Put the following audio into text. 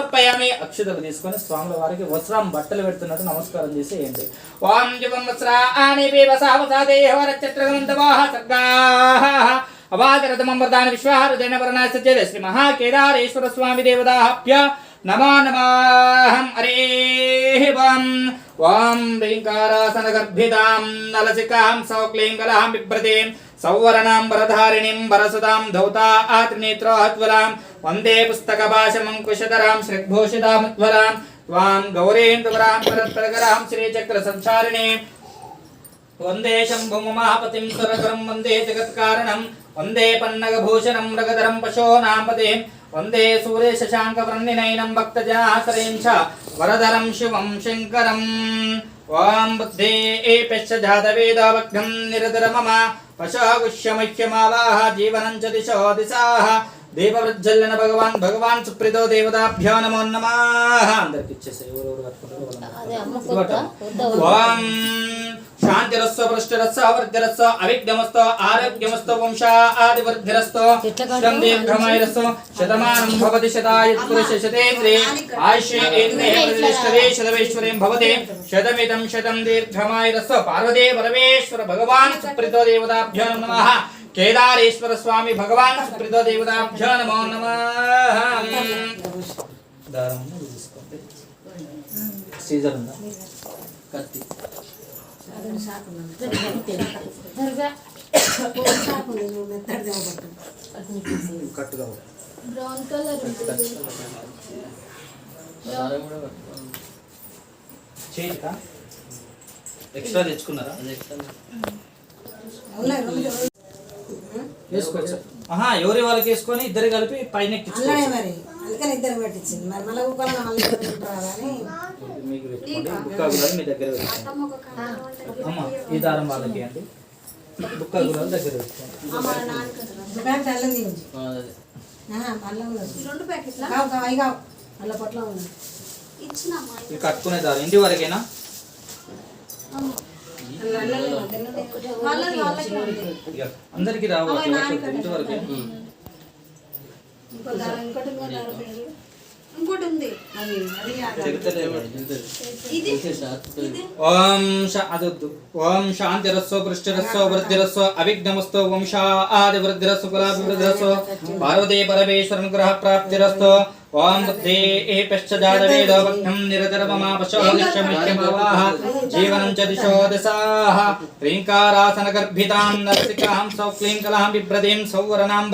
సమర్పయామి అక్షతలు తీసుకొని స్వాముల వారికి వస్త్రం బట్టలు పెడుతున్నట్టు నమస్కారం చేసేయండి ఓం యుగం వస్త్రాణి పిబసావసా దేహవరచత్రగంధవాహ సర్గాః. అవాదరథమమృతాని విశ్వాహారుదైనవరణాయ శ్రీ మహాకేదారేశ్వర స్వామి దేవతాభ్య నమో నమాహం. హరే వాం వాం రీంకారాసన గర్భితాం నలసికాం సౌక్లీం కలాం బిభ్రతీం సౌవర్ణాం వరధారిణీం వరసుదాం ధౌతా ఆత్రినేత్రోహత్వలాం వందే పుస్తకభాషమంకుశధరాం శ్రీభూషితాముజ్వలాం త్వాం గౌరీంద్రవరాం పరత్పరగరాం శ్రీచక్ర సంచారిణీం వందే శంభుమహాపతిం సురగరం వందే జగత్కారణం. వందే పన్నగభూషణం మృగధరం పశోనామదే వందే సూర్యశశాంకవర్ణినైనం భక్తజనాశ్రయం చ వరదరం శివం శంకరం. ఓం బుద్ధే ఏపశ్చ జాతవేదావగ్నం నిరతర మమ పశాగుష్యమహ్యమావాహ జీవనం చ దిశో దిశాః. దేవవృజ్జల్లన భగవాన్ భగవాన్ సుప్రీతో దేవతాభ్యో నమో నమః. అందరికి ఎవరెవరు కట్టుకుంటారో. కొత్త ఓం శాంతిరస్వ పృష్టిరస్వ వర్ధిరస్వ అవిఘ్నమస్వ ఆరోగ్యమస్వ వంశా ఆదివర్ధిరస్వ శతం దీర్ఘమాయురస్వ శతమానం భవతి శతాయుత్ పురుష శతేంద్రే ఆయుష్యేంద్రే ప్రతిష్టతే శతమేశ్వరేం భవతే. శతమిదం శతం దీర్ఘమాయురస్వ పార్వదే పరమేశ్వర భగవాన్ సుప్రీతో దేవతాభ్యో నమః. కేదారేశ్వర స్వామి భగవాన్ సుప్రీతో దేవతాభ్యో నమో నమః. సీజర్ ఉందా? కత్తి. ధర్గా కట్టుగా బ్రౌన్ కలర్ ఉంటుంది చేయికా ఎక్స్ట్రా తెచ్చుకున్నారా? వేసుకోవచ్చు. ఆహా ఎవరి వాళ్ళకి వేసుకొని ఇద్దరు కలిపి పైన మరి. అందుకని ఇద్దరు పెట్టించింది. మరి మళ్ళీ ఊపాలన్నా మళ్ళీ ఇద్దరు పెట్టారా అని. మీకు పెట్టుకోండి. బుక్క గులాలు మీ దగ్గర పెట్టుకోండి. అమ్మ ఈ దారం వాళ్ళకి అండి. బుక్క గులాలు దగ్గర పెట్టుకోండి. కట్టుకునే దారం. ఇంటి వరకేనా? అందరికి రావు అమ్మ, నాన్న ఇంటి వరకే ఇంకో దారం ఇంకోటి ఇంకో దారం పెట్టు. ఇంకోటి ఉంది. అది అది ఆ దారం. చెగుతలేదు. ఇది? ఇది? ఓం శ అదొద్దు. ఓం శాంతిరస్వ పృష్టిరస్వ వృద్ధిరస్వ అవిఘ్నమస్తో వంశా ఆది వృద్ధిరస్వ కులాభివృద్ధిరస్వ పార్వతీ పరమేశ్వరన్ గృహ ప్రాప్తిరస్తో ఓం బుద్ధే ఏపశ్చ జాతవేదో భగ్నం నిరతర మమ పశోనిశ్చమిత్యమవాహ జీవనం చ దిశో దిశాః హ్రీంకారాసన గర్భితాం నరసికాం సౌక్లీం కలాం బిభ్రతీం సౌవర్ణాం